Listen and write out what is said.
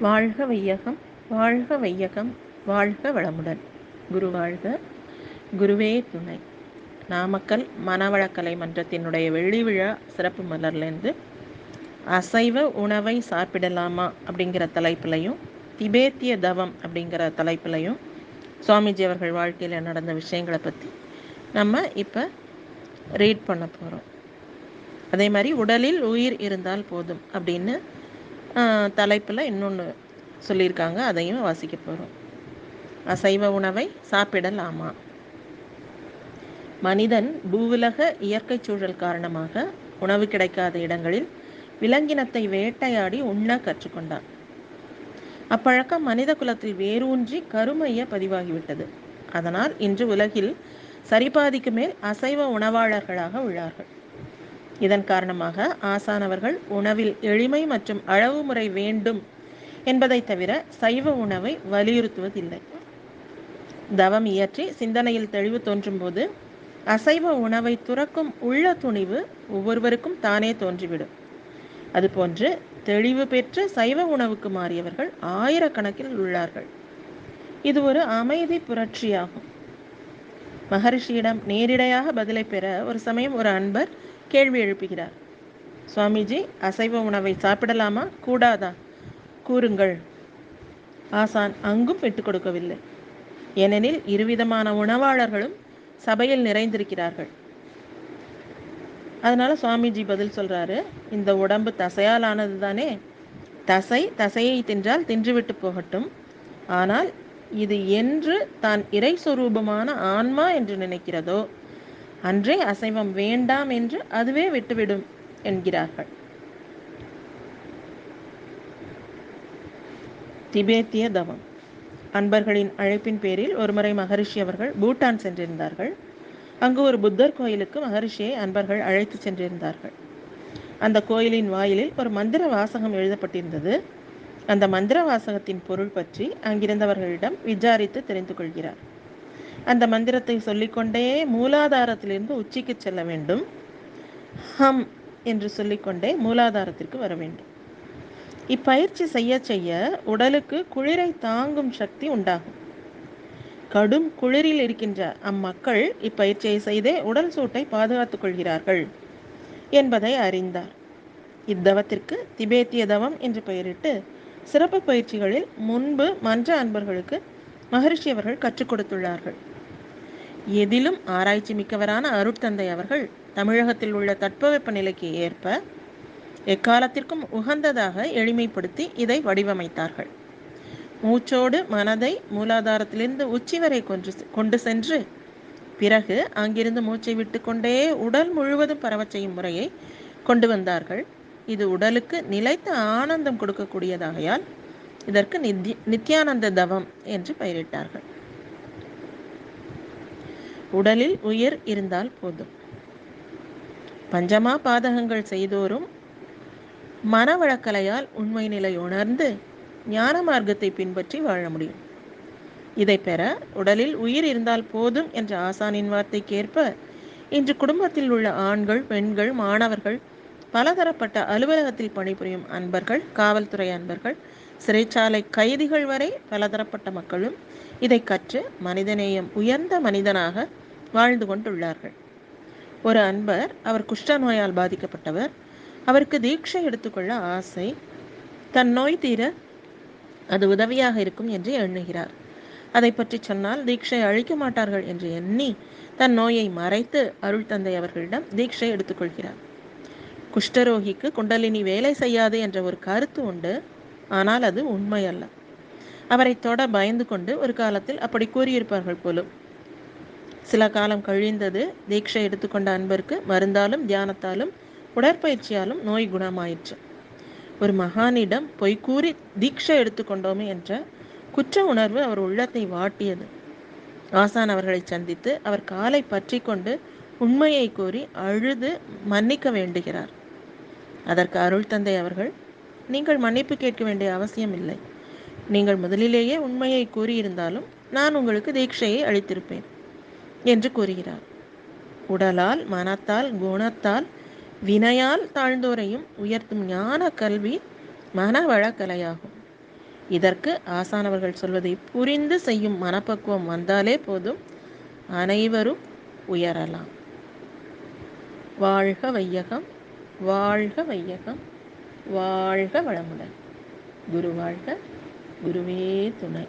வாழ்க வையகம் வாழ்க வையகம் வாழ்க வளமுடன். குரு வாழ்க குருவே துணை. நாமக்கல் மனவளக்கலை மன்றத்தினுடைய வெள்ளி விழா சிறப்பு மலர்லேருந்து அசைவ உணவை சாப்பிடலாமா அப்படிங்கிற தலைப்புலையும் திபேத்திய தவம் அப்படிங்கிற தலைப்புலையும் சுவாமிஜி அவர்கள் வாழ்க்கையில் நடந்த விஷயங்களை பற்றி நம்ம இப்போ ரீட் பண்ண போகிறோம் அதே மாதிரி உடலில் உயிர் இருந்தால் போதும் அப்படின்னு தலைப்பில் இன்னொன்று சொல்லியிருக்காங்க. அதையும் வாசிக்க போகிறோம் அசைவ உணவை சாப்பிடலாமா? மனிதன் பூவுலக இயற்கை சூழல் காரணமாக உணவு கிடைக்காத இடங்களில் விலங்கினத்தை வேட்டையாடி உண்ண கற்றுக்கொண்டான். அப்பழக்கம் மனித குலத்தில் வேரூன்றி கருமைய பதிவாகிவிட்டது. அதனால் இன்று உலகில் சரிபாதிக்கு மேல் அசைவ உணவாளர்களாக உள்ளார்கள். இதன் காரணமாக ஆசானவர்கள் உணவில் எளிமை மற்றும் அளவு முறை வேண்டும் என்பதை தவிர சைவ உணவை வலியுறுத்துவதில்லை. தவம் இயற்றி சிந்தனையில் தெளிவு தோன்றும் போது அசைவ உணவை துறக்கும் உள்ள துணிவு ஒவ்வொருவருக்கும் தானே தோன்றிவிடும். அதுபோன்று தெளிவு பெற்று சைவ உணவுக்கு மாறியவர்கள் ஆயிரக்கணக்கில் உள்ளார்கள். இது ஒரு அமைதி புரட்சியாகும். மகரிஷியிடம் நேரிடையாக பதிலை பெற ஒரு சமயம் ஒரு அன்பர் கேள்வி எழுப்புகிறார். சுவாமிஜி அசைவ உணவை சாப்பிடலாமா? கூடாதா? கூறுங்கள். ஆசான் அங்கும் விட்டு கொடுக்கவில்லை. ஏனெனில் இருவிதமான உணவாளர்களும் சபையில் நிறைந்திருக்கிறார்கள். அதனால சுவாமிஜி பதில் சொல்றாரு இந்த உடம்பு தசையால் ஆனது தானே தசை தசையை தின்றால் தின்றுவிட்டு போகட்டும். ஆனால் இது என்று தான் இறை சொரூபமான ஆன்மா என்று நினைக்கிறதோ? அன்றே அசைவம் வேண்டாம் என்று அதுவே விட்டுவிடும் என்கிறார்கள். திபேத்திய தவம். அன்பர்களின் அழைப்பின் பேரில் ஒருமுறை மகரிஷி அவர்கள் பூட்டான் சென்றிருந்தார்கள். அங்கு ஒரு புத்தர் கோயிலுக்கு மகரிஷியை அன்பர்கள் அழைத்து சென்றிருந்தார்கள். அந்த கோயிலின் வாயிலில் ஒரு மந்திர வாசகம் எழுதப்பட்டிருந்தது. அந்த மந்திர வாசகத்தின் பொருள் பற்றி அங்கிருந்தவர்களிடம் விசாரித்து தெரிந்து கொள்கிறார். அந்த மந்திரத்தை சொல்லிக்கொண்டே மூலாதாரத்திலிருந்து உச்சிக்கு செல்ல வேண்டும். ஹம் என்று சொல்லிக்கொண்டே மூலாதாரத்திற்கு வர வேண்டும். இப்பயிற்சி செய்ய செய்ய உடலுக்கு குளிரை தாங்கும் சக்தி உண்டாகும். கடும் குளிரில் இருக்கின்ற அம்மக்கள் இப்பயிற்சியை செய்தே உடல் சூட்டை பாதுகாத்துக் கொள்கிறார்கள் என்பதை அறிந்தார். இத்தவத்திற்கு திபேத்திய தவம் என்று பெயரிட்டு சிறப்பு பயிற்சிகளில் முன்பு மன்ற அன்பர்களுக்கு மகரிஷி அவர்கள் கற்றுக் கொடுத்துள்ளார்கள். எதிலும் ஆராய்ச்சி மிக்கவரான அருட்தந்தை அவர்கள் தமிழகத்தில் உள்ள தட்பவெப்ப நிலைக்கு ஏற்ப எக்காலத்திற்கும் உகந்ததாக எளிமைப்படுத்தி இதை வடிவமைத்தார்கள். மூச்சோடு மனதை மூலாதாரத்திலிருந்து உச்சி வரை கொன்று கொண்டு சென்று பிறகு அங்கிருந்து மூச்சை விட்டுக்கொண்டே உடல் முழுவதும் பரவச் செய்யும் முறையை கொண்டு வந்தார்கள். இது உடலுக்கு நிலைத்த ஆனந்தம் கொடுக்கக்கூடியதாகையால் இதற்கு நித்ய நித்யானந்த தவம் என்று பெயரிட்டார்கள். உடலில் உயிர் இருந்தால் போதும். பஞ்சமா பாதகங்கள் செய்தோரும் மனவழக்கலையால் உண்மை நிலை உணர்ந்து ஞான மார்க்கத்தை பின்பற்றி வாழ முடியும். இதை பெற உடலில் உயிர் இருந்தால் போதும் என்ற ஆசானின் வார்த்தைக்கேற்ப இன்று குடும்பத்தில் உள்ள ஆண்கள் பெண்கள் மாணவர்கள் பலதரப்பட்ட அலுவலகத்தில் பணிபுரியும் அன்பர்கள் காவல்துறை அன்பர்கள் சிறைச்சாலை கைதிகள் வரை பலதரப்பட்ட மக்களும் இதை கற்று மனிதநேயம் உயர்ந்த மனிதனாக வாழ்ந்து கொண்டுள்ளார்கள். ஒரு அன்பர் அவர் குஷ்ட நோயால் பாதிக்கப்பட்டவர். அவருக்கு தீட்சை எடுத்துக்கொள்ள ஆசை. தன் நோய் தீர அது உதவியாக இருக்கும் என்று எண்ணுகிறார். அதை பற்றி சொன்னால் தீட்சை அழிக்க மாட்டார்கள் என்று எண்ணி தன் நோயை மறைத்து அருள் தந்தை அவர்களிடம் தீட்சை எடுத்துக்கொள்கிறார். குஷ்டரோகிக்கு குண்டலினி வேலை செய்யாது என்ற ஒரு கருத்து உண்டு. ஆனால் அது உண்மையல்ல அவரை தொட பயந்து கொண்டு ஒரு காலத்தில் அப்படி கூறியிருப்பார்கள் போலும். சில காலம் கழிந்தது தீட்சை எடுத்துக்கொண்ட அன்பருக்கு மருந்தாலும் தியானத்தாலும் உடற்பயிற்சியாலும் நோய் குணமாயிற்று. ஒரு மகானிடம் பொய்கூறி தீட்சை எடுத்துக்கொண்டோமே என்ற குற்ற உணர்வு அவர் உள்ளத்தை வாட்டியது. ஆசான் அவர்களை சந்தித்து அவர் காலை பற்றி கொண்டு உண்மையை கூறி அழுது மன்னிக்க வேண்டுகிறார். அதற்கு அருள் தந்தை அவர்கள் நீங்கள் மன்னிப்பு கேட்க வேண்டிய அவசியம் இல்லை நீங்கள் முதலிலேயே உண்மையை கூறியிருந்தாலும் நான் உங்களுக்கு தீட்சையை அளித்திருப்பேன் என்று கூறுகிறார். உடலால் மனத்தால் குணத்தால் வினையால் தாழ்ந்தோரையும் உயர்த்தும் ஞான கல்வி மன வழக்கலையாகும். இதற்கு ஆசானவர்கள் சொல்வதை புரிந்து செய்யும் மனப்பக்குவம் வந்தாலே போதும் அனைவரும் உயரலாம். வாழ்க வையகம். வாழ்க வையகம் வாழ்க வளமுடன். குரு வாழ்க குருவே துணை.